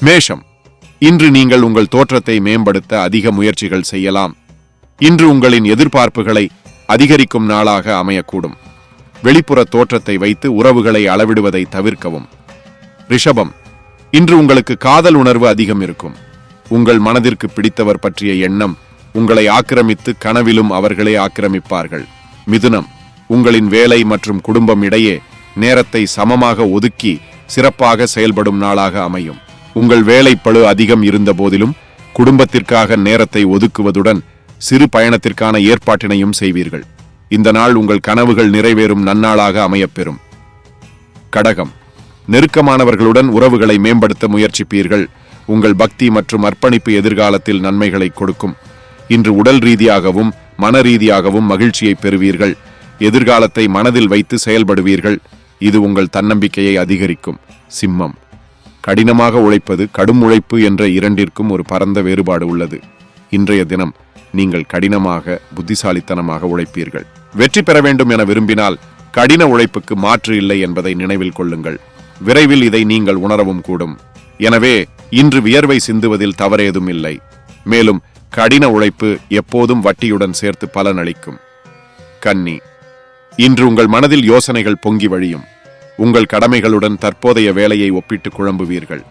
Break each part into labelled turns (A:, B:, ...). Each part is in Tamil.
A: மேஷம் இன்று நீங்கள் உங்கள் தோற்றத்தை மேம்படுத்த அதிக முயற்சிகள் செய்யலாம். இன்று உங்களின் எதிர்பார்ப்புகளை அதிகரிக்கும் நாளாக அமையக்கூடும். வெளிப்புற தோற்றத்தை வைத்து உறவுகளை அளவிடுவதை தவிர்க்கவும். ரிஷபம் இன்று உங்களுக்கு காதல் உணர்வு அதிகம் இருக்கும். உங்கள் மனதிற்கு பிடித்தவர் பற்றிய எண்ணம் உங்களை ஆக்கிரமித்து கனவிலும் அவர்களே ஆக்கிரமிப்பார்கள். மிதுனம் உங்களின் வேலை மற்றும் குடும்பம் இடையே நேரத்தை சமமாக ஒதுக்கி சிறப்பாக செயல்படும் நாளாக அமையும். உங்கள் வேலைப்பழு அதிகம் இருந்த போதிலும் குடும்பத்திற்காக நேரத்தை ஒதுக்குவதுடன் சிறு பயணத்திற்கான ஏற்பாட்டினையும் செய்வீர்கள். இந்த நாள் உங்கள் கனவுகள் நிறைவேறும் நன்னாளாக அமையப்பெறும். கடகம். நெருக்கமானவர்களுடன் உறவுகளை மேம்படுத்த முயற்சிப்பீர்கள். உங்கள் பக்தி மற்றும் அர்ப்பணிப்பு எதிர்காலத்தில் நன்மைகளை கொடுக்கும். இன்று உடல் ரீதியாகவும் மன ரீதியாகவும் மகிழ்ச்சியை பெறுவீர்கள். எதிர்காலத்தை மனதில் வைத்து செயல்படுவீர்கள். இது உங்கள் தன்னம்பிக்கையை அதிகரிக்கும். சிம்மம். கடினமாக உழைப்பது கடும் உழைப்பு என்ற இரண்டிற்கும் ஒரு பரந்த வேறுபாடு உள்ளது. இன்றைய தினம் நீங்கள் கடினமாக புத்திசாலித்தனமாக உழைப்பீர்கள். வெற்றி பெற வேண்டும் என விரும்பினால் கடின உழைப்புக்கு மாற்று இல்லை என்பதை நினைவில் கொள்ளுங்கள். விரைவில் இதை நீங்கள் உணரவும் கூடும். எனவே இன்று வியர்வை சிந்துவதில் தவறேதும் இல்லை. மேலும் கடின உழைப்பு எப்போதும் வட்டியுடன் சேர்த்து பலனளிக்கும். கன்னி இன்று உங்கள் மனதில் யோசனைகள் பொங்கி வழியும். உங்கள் கடமைகளுடன் தற்போதைய வேலையை ஒப்பிட்டு குழம்புவீர்கள்.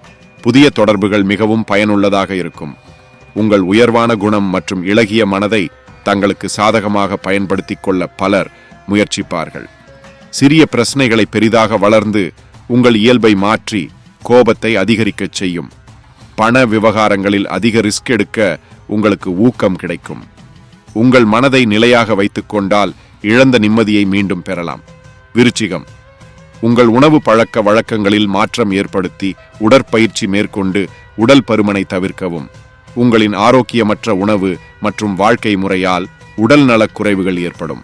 A: புதிய தொடர்புகள் மிகவும் பயனுள்ளதாக இருக்கும். உங்கள் உயர்வான குணம் மற்றும் இளகிய மனதை தங்களுக்கு சாதகமாக பயன்படுத்திக் கொள்ள பலர் முயற்சிப்பார்கள். சிறிய பிரச்சனைகளை பெரிதாக வளர்ந்து உங்கள் இயல்பை மாற்றி கோபத்தை அதிகரிக்கச் செய்யும். பண விவகாரங்களில் அதிக ரிஸ்க் எடுக்க உங்களுக்கு ஊக்கம் கிடைக்கும். உங்கள் மனதை நிலையாக வைத்துக்கொண்டால் இழந்த நிம்மதியை மீண்டும் பெறலாம். விருச்சிகம். உங்கள் உணவு பழக்க வழக்கங்களில் மாற்றம் ஏற்படுத்தி உடற்பயிற்சி மேற்கொண்டு உடல் பருமனை தவிர்க்கவும். உங்களின் ஆரோக்கியமற்ற உணவு மற்றும் வாழ்க்கை முறையால் உடல் நலக் குறைவுகள் ஏற்படும்.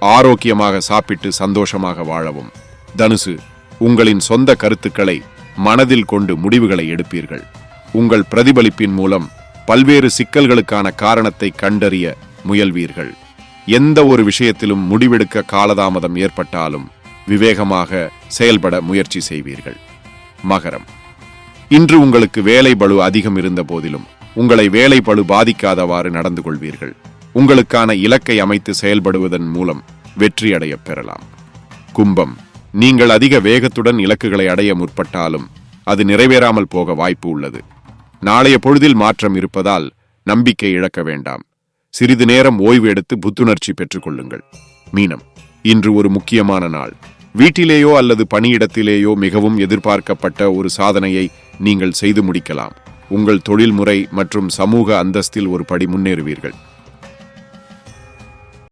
A: ஆரோக்கியமாக சாப்பிட்டு சந்தோஷமாக வாழவும். தனுசு உங்களின் சொந்த கருத்துக்களை மனதில் கொண்டு முடிவுகளை எடுப்பீர்கள். உங்கள் பிரதிபலிப்பின் மூலம் பல்வேறு சிக்கல்களுக்கான காரணத்தை கண்டறிய முயல்வீர்கள். எந்த ஒரு விஷயத்திலும் முடிவெடுக்க காலதாமதம் ஏற்பட்டாலும் விவேகமாக செயல்பட முயற்சி செய்வீர்கள். மகரம். இன்று உங்களுக்கு வேலை பளு அதிகம் இருந்த போதிலும் உங்களை வேலை பளு பாதிக்காதவாறு நடந்து கொள்வீர்கள். உங்களுக்கான இலக்கை அமைத்து செயல்படுவதன் மூலம் வெற்றி பெறலாம். கும்பம். நீங்கள் அதிக வேகத்துடன் இலக்குகளை அடைய முற்பட்டாலும் அது நிறைவேறாமல் போக வாய்ப்பு உள்ளது. நாளைய பொழுதில் மாற்றம் இருப்பதால் நம்பிக்கை இழக்க வேண்டாம். சிறிது நேரம் ஓய்வு எடுத்து புத்துணர்ச்சி பெற்றுக்கொள்ளுங்கள் மீனம். இன்று ஒரு முக்கியமான நாள். வீட்டிலேயோ அல்லது பணியிடத்திலேயோ மிகவும் எதிர்பார்க்கப்பட்ட ஒரு சாதனையை நீங்கள் செய்து முடிக்கலாம். உங்கள் தொழில்முறை மற்றும் சமூக அந்தஸ்தில் ஒரு படி முன்னேறுவீர்கள்.